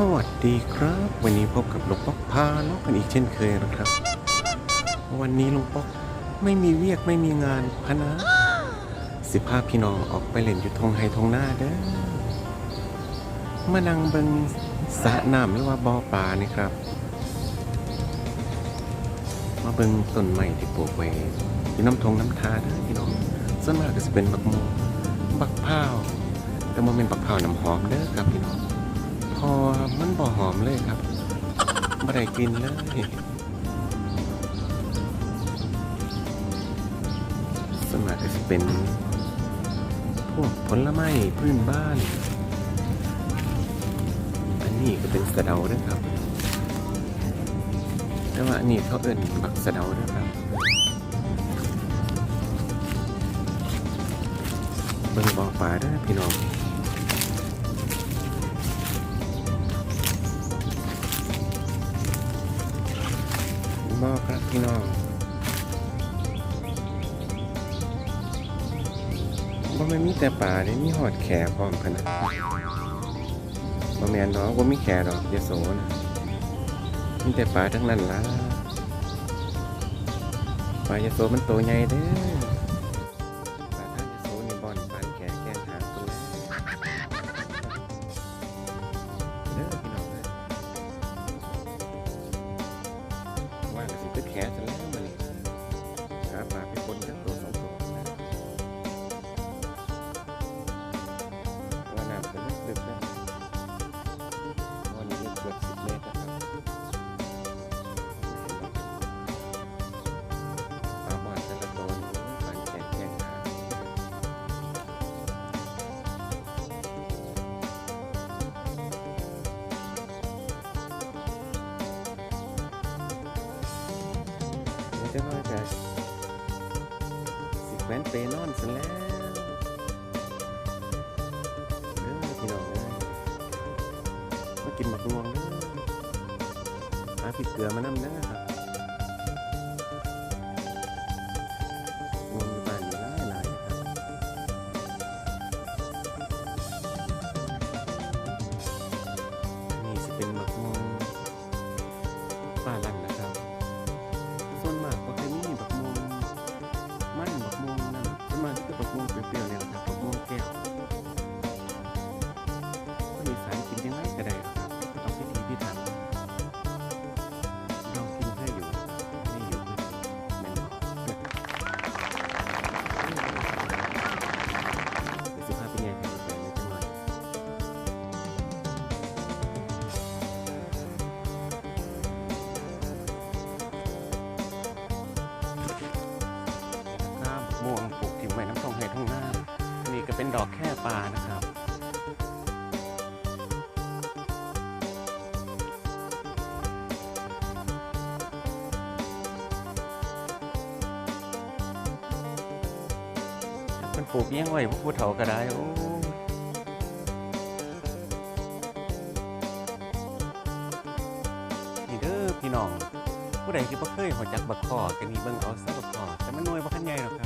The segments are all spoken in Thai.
สวัสดีครับ วันนี้พบกับลวงป๊อกพาเลาะกันอีกเช่นเคยนะครับ วันนี้ลวงป๊อกไม่มีเวียกไม่มีงานพะนะสิพาพี่น้องออกไปเล่นอยู่ทงไฮทงหน้าเด้อมานั่งเบิงสระน้ำหรือว่าบ่อปลานี่ครับ มาเบิงต้นใหม่ที่ปลูกไว้อยู่น้ำทงน้ำทาเด้อพี่น้องส่วนมากก็จะเป็นบักมูบักพร้าวแต่โมเมนบักพร้าวน้ำหอมเด้อครับพี่น้อง พอมันบ่หอมเลยครับบ่ได้กินเลยสมัครจะเป็น พวกผลไม้พื้นบ้าน อันนี้ก็เป็นสะเดาด้วยครับ แต่ว่าอันนี้เขาเอิ้นบักสะเดาด้วยครับเบิ่งบ่อปลาด้วยพี่น้อง พี่น้องบ่แม่นมีแต่ป่าเด้มีหอดแขพร้อมพะนะบ่แม่นดอกบ่มีแขดอกยะโสนะมีแต่ป่าทั้งนั้นล่ะป่ายะโสมันโตใหญ่เด้อ ก็ จะว่าจะสิแขวนเปนอนซะแล้วเด้อพี่น้องเอ้ยมากินหมักงวงเด้อหาพริกเกลือมานำเด้อ ไว้น้ำทองไห้ท้องหน้านี่ก็เป็นดอกแค่ปลานะครับมันปลูกเลี้ยงไว้พวกผู้เฒ่าก็ได้โอ้นี่เด้อพี่น้อง ผู้ใดที่บ่เคยหัวจักบักคอกันนี่เบิ่งเอาซะบักคอแต่มันน้อยบ่คันใหญ่หรอกครับ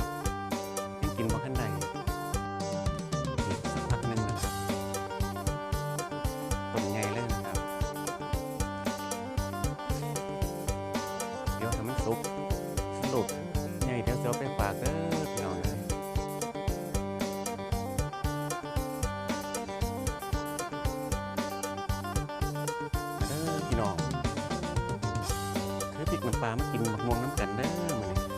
ปลามากินมะม่วงน้ำกันเด้อมื้อนี้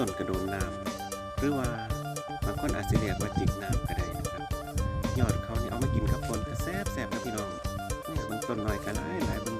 ต้นกระโดนน้ำหรือว่าบางคนอาจจะเรียกว่าจิกน้ำก็ได้นะครับยอดเขาเนี่ยเอามากินกับคนก็แซ่บแซ่บครับพี่น้องเนี่ยบางต้นหน่อยก็หลายหลายบาง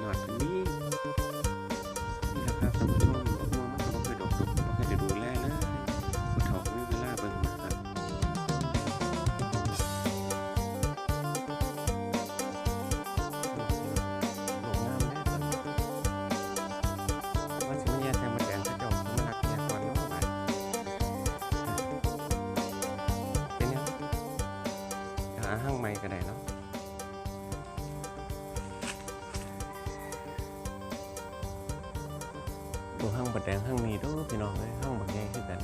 ดูห้างบัดแดงห้างนี้เดูพี่น้องเลยห้างบัดใหญ่คือกัน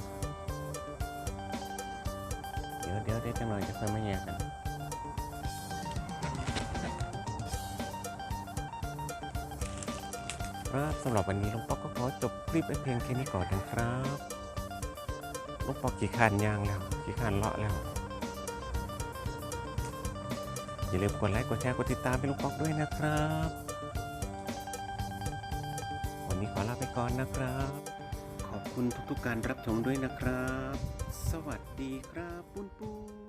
เดี๋ยวเดี๋ยวเดี๋ยวจังหน่อยจะค่อยมาแย่กันครับสำหรับวันนี้ลุงป๊อกก็ขอจบคลิปไว้เพียงแค่นี้ก่อนนะครับลุงป๊อกกี่ขันยางแล้วกี่ขันเลาะแล้ว อย่าลืมกดไลค์กดแชร์กดติดตามให้ลุงป๊อกด้วยนะครับ วันนี้ขอลาไปก่อนนะครับ ขอบคุณทุกๆการรับชมด้วยนะครับ สวัสดีครับปุ้นปุ้น